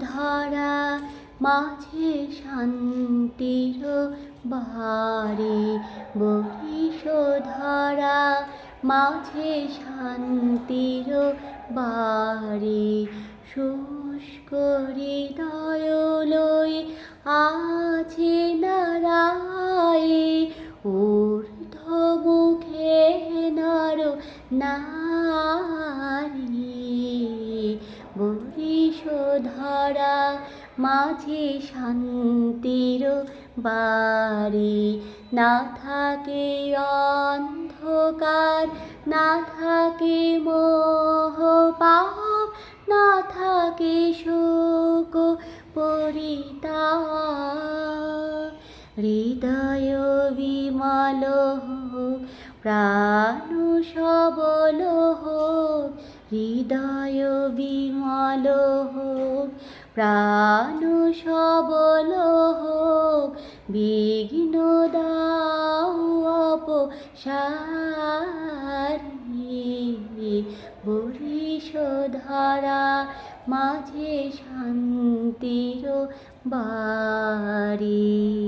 ধরা মাঝে শান্তির বাড়ি বরিশ ধরা মাঝে শান্তির বাড়ি শুষ্ক হৃদয় লই আছে নারায়ে। ঊর্ধ্ব মুখে নর নারী বরিশ ধরা মাঝে শান্তির বাড়ি। না থাকে অন্ধকার, না থাকে মোহ পাপ, না থাকে শোক পরিতাপ। হৃদয় বিমল হোক, প্রাণ সবল হোক হৃদয় বিমল হোক প্রাণ সবল হোক বিঘ্ন দাও অপসারি ধরা মাঝে শান্তির বাড়ি।